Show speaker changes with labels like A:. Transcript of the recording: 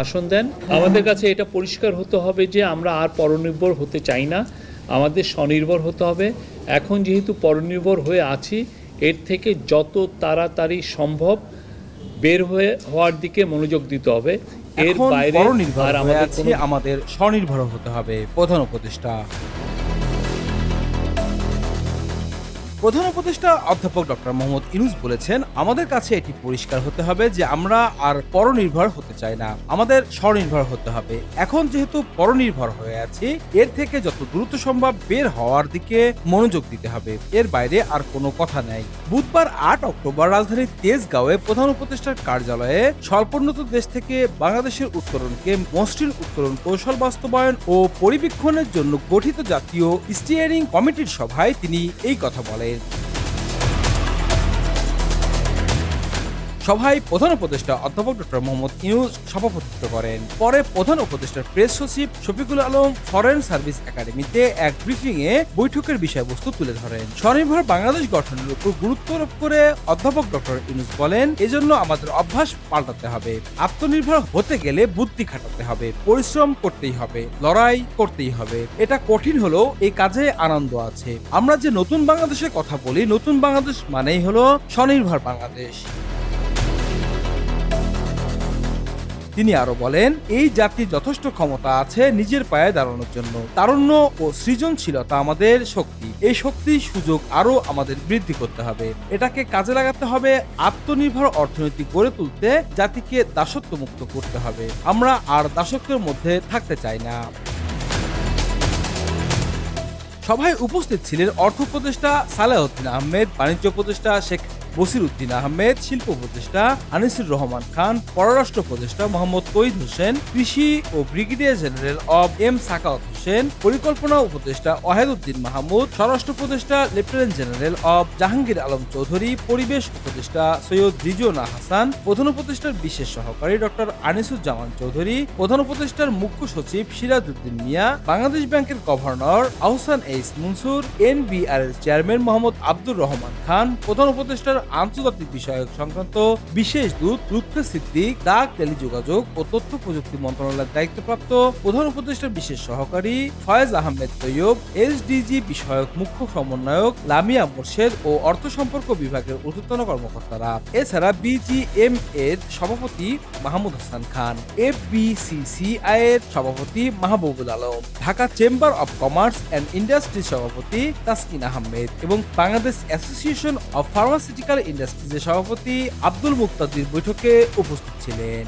A: ভাষণ দেন। আমাদের কাছে এটা পরিষ্কার হতে হবে যে আমরা আর পরনির্ভর হতে চাই না। আমাদের স্বনির্ভর হতে হবে। এখন যেহেতু পরনির্ভর হয়ে আছি এর থেকে যত তাড়াতাড়ি সম্ভব বের হয়ে হওয়ার দিকে মনোযোগ দিতে হবে। এর বাইরে আর আমাদের
B: আমাদের স্বনির্ভর হতে হবে। প্রধান উপদেষ্টা প্রধান উপদেষ্টা অধ্যাপক ডক্টর মোহাম্মদ ইনুস বলেছেন, আমাদের কাছে এটি পরিষ্কার হতে হবে যে আমরা আর পরনির্ভর হতে চাই না। আমাদের স্বনির্ভর হতে হবে। এখন যেহেতু পরনির্ভর হয়ে আছি, এর থেকে যত দ্রুত সম্ভব বের হওয়ার দিকে মনোযোগ দিতে হবে। এর বাইরে আর কোনো কথা নেই। বুধবার আট অক্টোবর রাজধানীর তেজগাঁওয়ে প্রধান উপদেষ্টার কার্যালয়ে স্বল্পোন্নত দেশ থেকে বাংলাদেশের উত্তরণকে মসৃণ উত্তরণ কৌশল বাস্তবায়ন ও পরিবীক্ষণের জন্য গঠিত জাতীয় স্টিয়ারিং কমিটির সভায় তিনি এই কথা বলেন। সভায় প্রধান উপদেষ্টা অধ্যাপক ডক্টর মোহাম্মদ ইউনুস সভাপতিত্ব করেন। পরে প্রধান উপদেষ্টার প্রেস সচিব শফিকুল আলম ফরেন সার্ভিস একাডেমিতে এক ব্রিফিং এ বৈঠকের বিষয়বস্তু তুলে ধরেন। স্বনির্ভর বাংলাদেশ গঠনের উপর গুরুত্ব আরোপ করে অধ্যাপক ডক্টর ইউনুস বলেন, এজন্য আমাদের অভ্যাস পাল্টাতে হবে। আত্মনির্ভর হতে গেলে বুদ্ধি খাটাতে হবে। পরিশ্রম করতেই হবে। লড়াই করতেই হবে। এটা কঠিন হলেও এই কাজে আনন্দ আছে। আমরা যে নতুন বাংলাদেশের কথা বলি, নতুন বাংলাদেশ মানেই হলো স্বনির্ভর বাংলাদেশ। তিনি আরও বলেন, এই জাতির যথেষ্ট ক্ষমতা আছে নিজের পায়ে দাঁড়ানোর জন্য। তারুণ্য ও সৃজনশীলতা আমাদের শক্তি। এই শক্তি সুযোগ আরও আমাদের বৃদ্ধি করতে হবে। এটাকে কাজে লাগাতে হবে আত্মনির্ভর অর্থনীতি গড়ে তুলতে। জাতিকে দাসত্ব মুক্ত করতে হবে। আমরা আর দাসত্বের মধ্যে থাকতে চাই না। সভায় উপস্থিত ছিলেন অর্থ উপদেষ্টা সালেহউদ্দিন আহমেদ, বাণিজ্য উপদেষ্টা শেখ বসির উদ্দিন আহমেদ, শিল্প উপদেষ্টা আনিসুর রহমান খান, পররাষ্ট্র উপদেষ্টা মোহাম্মদ কৈদ হোসেন, কৃষি ও ব্রিগেডিয়ার জেনারেল অব এম সাকাওয়াত হোসেন পরিকল্পনা উপদেষ্টা ওয়াহেদুদ্দিন মাহমুদ, স্বরাষ্ট্র উপদেষ্টা লেফটেন্যান্ট জেনারেল অব জাহাঙ্গীর আলম চৌধুরী, পরিবেশ উপদেষ্টা সৈয়দ রিজওয়ানা হাসান, প্রধান উপদেষ্টার বিশেষ সহকারী ডক্টর আনিসুজ্জামান চৌধুরী, প্রধান উপদেষ্টার মুখ্য সচিব সিরাজউদ্দিন মিয়া, বাংলাদেশ ব্যাংকের governor Ahsan H Mansur NBR এর চেয়ারম্যান মোহাম্মদ আব্দুর রহমান খান, প্রধান উপদেষ্টার আন্তর্জাতিক বিষয়ক সংক্রান্ত বিশেষ দূত লুৎফে সিদ্দিক, ডাক, টেলিযোগাযোগ ও তথ্য প্রযুক্তি মন্ত্রণালয়ের দায়িত্বপ্রাপ্ত প্রধান উপদেষ্টার বিশেষ সহকারী ফয়েজ আহমেদ তৈয়ব, এসডিজি বিষয়ক মুখ্য সমন্বয়ক লামিয়া মোর্শেদ ও অর্থ সম্পর্ক বিভাগের ঊর্ধ্বতন কর্মকর্তারা। এছাড়া বিজিএম এর সভাপতি মাহমুদ হাসান খান এফবিসিসিআই এর সভাপতি Mahbubul Alam, Dhaka chamber of commerce and industry সভাপতি তাসকিন আহমেদ এবং বাংলাদেশ অ্যাসোসিয়েশন অব ফার্মাসিউটিক্যাল ইন্ডাস্ট্রিজের সভাপতি আব্দুল মুক্তাদির বৈঠকে উপস্থিত ছিলেন।